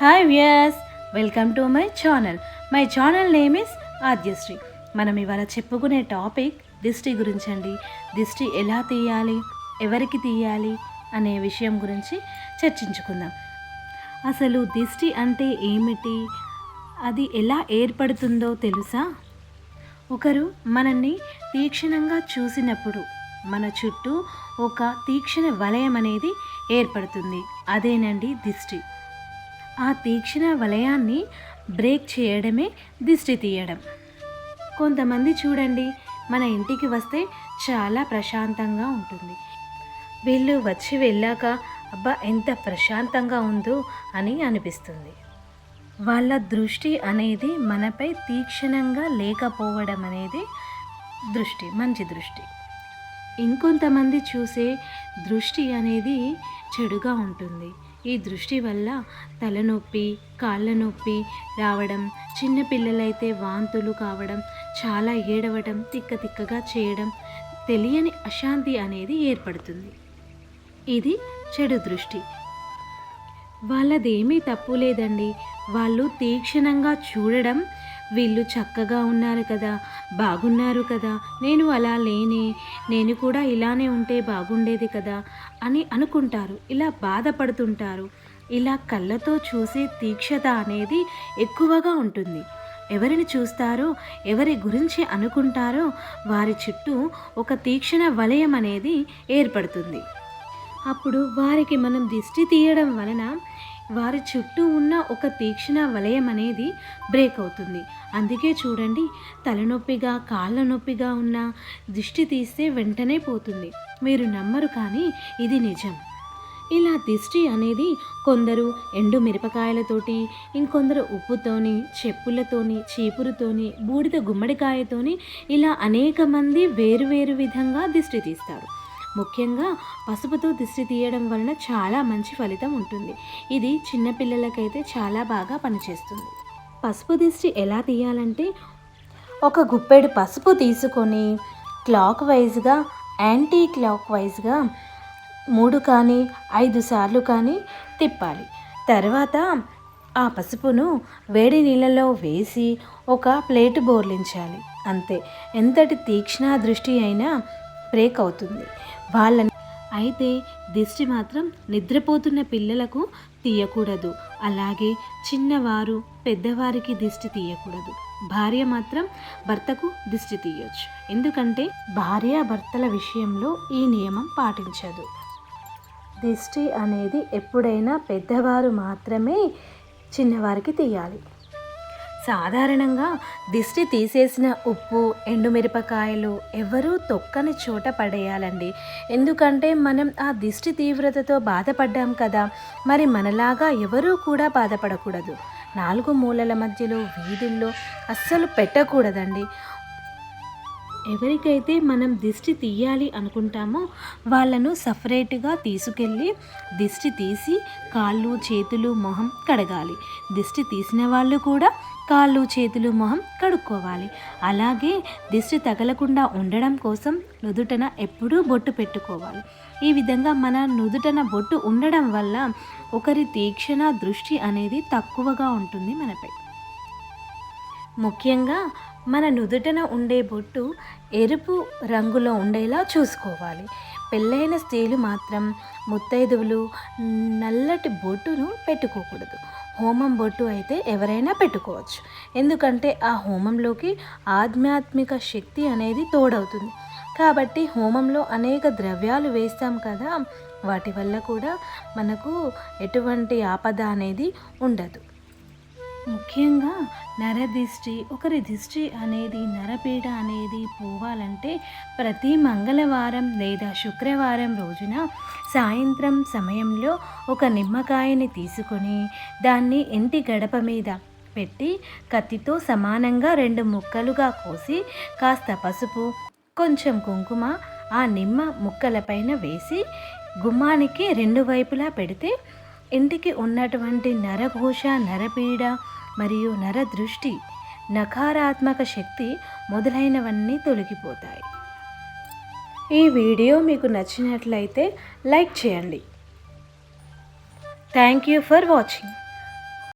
Hi Vyas welcome to my channel my channel name is Aadyasri మనం ఇవాళ చెప్పుకునే topic దిష్టి గురించి అండి దిష్టి ఎలా తీయాలి? ఎవరికి తీయాలి? అనే విషయం గురించి చర్చించుకుందాం. అసలు దిష్టి అంటే ఏమిటి? అది ఎలా ఏర్పడుతుందో తెలుసా? ఒకరు మనల్ని తీక్షణంగా చూసినప్పుడు మన చుట్టూ ఒక తీక్షణ వలయం అనేది ఏర్పడుతుంది. అదేనండి దిష్టి. ఆ తీక్షణ వలయాన్ని బ్రేక్ చేయడమే దిష్టి తీయడం. కొంతమంది చూడండి మన ఇంటికి వస్తే చాలా ప్రశాంతంగా ఉంటుంది. వీళ్ళు వచ్చి వెళ్ళాక అబ్బా ఎంత ప్రశాంతంగా ఉందో అని అనిపిస్తుంది. వాళ్ళ దృష్టి అనేది మనపై తీక్షణంగా లేకపోవడం అనేది దృష్టి మంచి దృష్టి. ఇంకొంతమంది చూసే దృష్టి అనేది చెడుగా ఉంటుంది. ఈ దృష్టి వల్ల తలనొప్పి కాళ్ళ నొప్పి రావడం చిన్నపిల్లలైతే వాంతులు కావడం చాలా ఏడవడం తిక్క తిక్కగా చేయడం తెలియని అశాంతి అనేది ఏర్పడుతుంది. ఇది చెడు దృష్టి. వాళ్ళదేమీ తప్పు లేదండి. వాళ్ళు తీక్షణంగా చూడడం వీళ్ళు చక్కగా ఉన్నారు కదా బాగున్నారు కదా నేను అలా లేనే నేను కూడా ఇలానే ఉంటే బాగుండేది కదా అని అనుకుంటారు. ఇలా బాధపడుతుంటారు. ఇలా కళ్ళతో చూసే తీక్షత అనేది ఎక్కువగా ఉంటుంది. ఎవరిని చూస్తారో ఎవరి గురించి అనుకుంటారో వారి చుట్టూ ఒక తీక్షణ వలయం అనేది ఏర్పడుతుంది. అప్పుడు వారికి మనం దిష్టి తీయడం వలన వారి చుట్టూ ఉన్న ఒక తీక్షణ వలయం అనేది బ్రేక్ అవుతుంది. అందుకే చూడండి తలనొప్పిగా కాళ్ళ నొప్పిగా ఉన్న దిష్టి తీస్తే వెంటనే పోతుంది. మీరు నమ్మరు కానీ ఇది నిజం. ఇలా దిష్టి అనేది కొందరు ఎండు మిరపకాయలతోటి ఇంకొందరు ఉప్పుతోని చెప్పులతోని చీపురుతోని బూడిద గుమ్మడికాయతోని ఇలా అనేక మంది వేరు విధంగా దిష్టి తీస్తారు. ముఖ్యంగా పసుపుతో దిష్టి తీయడం వలన చాలా మంచి ఫలితం ఉంటుంది. ఇది చిన్నపిల్లలకైతే చాలా బాగా పనిచేస్తుంది. పసుపు దిష్టి ఎలా తీయాలంటే ఒక గుప్పెడు పసుపు తీసుకొని క్లాక్ వైజ్గా యాంటీ క్లాక్ వైజ్గా మూడు కానీ ఐదు సార్లు కానీ తిప్పాలి. తర్వాత ఆ పసుపును వేడి నీళ్ళలో వేసి ఒక ప్లేట్ బోర్లించాలి. అంతే. ఎంతటి తీక్ష్ణ దృష్టి అయినా బ్రేక్ అవుతుంది. వాళ్ళని. అయితే దిష్టి మాత్రం నిద్రపోతున్న పిల్లలకు తీయకూడదు. అలాగే చిన్నవారు పెద్దవారికి దిష్టి తీయకూడదు. భార్య మాత్రం భర్తకు దిష్టి తీయొచ్చు. ఎందుకంటే భార్య భర్తల విషయంలో ఈ నియమం పాటించదు. దిష్టి అనేది ఎప్పుడైనా పెద్దవారు మాత్రమే చిన్నవారికి తీయాలి. సాధారణంగా దిష్టి తీసేసిన ఉప్పు ఎండుమిరపకాయలు ఎవరూ తొక్కని చోట పడేయాలండి. ఎందుకంటే మనం ఆ దిష్టి తీవ్రతతో బాధపడ్డాం కదా మరి మనలాగా ఎవరూ కూడా బాధపడకూడదు. నాలుగు మూలల మధ్యలో వీధుల్లో అస్సలు పెట్టకూడదండి. ఎవరికైతే మనం దిష్టి తీయాలి అనుకుంటామో వాళ్ళను సపరేట్గా తీసుకెళ్ళి దిష్టి తీసి కాళ్ళు చేతులు మొహం కడగాలి. దిష్టి తీసిన వాళ్ళు కూడా కాళ్ళు చేతులు మొహం కడుక్కోవాలి. అలాగే దిష్టి తగలకుండా ఉండడం కోసం నుదుటన ఎప్పుడూ బొట్టు పెట్టుకోవాలి. ఈ విధంగా మన నుదుటన బొట్టు ఉండడం వల్ల ఒకరి తీక్షణ దృష్టి అనేది తక్కువగా ఉంటుంది మనపై. ముఖ్యంగా మన నుదుటన ఉండే బొట్టు ఎరుపు రంగులో ఉండేలా చూసుకోవాలి. పెళ్ళైన స్త్రీలు మాత్రం ముత్తైదువులు నల్లటి బొట్టును పెట్టుకోకూడదు. హోమం బొట్టు అయితే ఎవరైనా పెట్టుకోవచ్చు. ఎందుకంటే ఆ హోమంలోకి ఆధ్యాత్మిక శక్తి అనేది తోడవుతుంది. కాబట్టి హోమంలో అనేక ద్రవ్యాలు వేస్తాం కదా వాటి వల్ల కూడా మనకు ఎటువంటి ఆపద అనేది ఉండదు. ముఖ్యంగా నరదిష్టి. ఒకరి దిష్టి అనేది నరపీడ అనేది పోవాలంటే ప్రతి మంగళవారం లేదా శుక్రవారం రోజున సాయంత్రం సమయంలో ఒక నిమ్మకాయని తీసుకొని దాన్ని ఇంటి గడప మీద పెట్టి కత్తితో సమానంగా రెండు ముక్కలుగా కోసి కాస్త పసుపు కొంచెం కుంకుమ ఆ నిమ్మ ముక్కలపైన వేసి గుమ్మానికి రెండు వైపులా పెడితే ఇంటికి ఉన్నటువంటి నరఘోష నరపీడ మరియు నరదృష్టి నకారాత్మక శక్తి మొదలైనవన్నీ తొలగిపోతాయి. ఈ వీడియో మీకు నచ్చినట్లయితే లైక్ చేయండి. Thank you for watching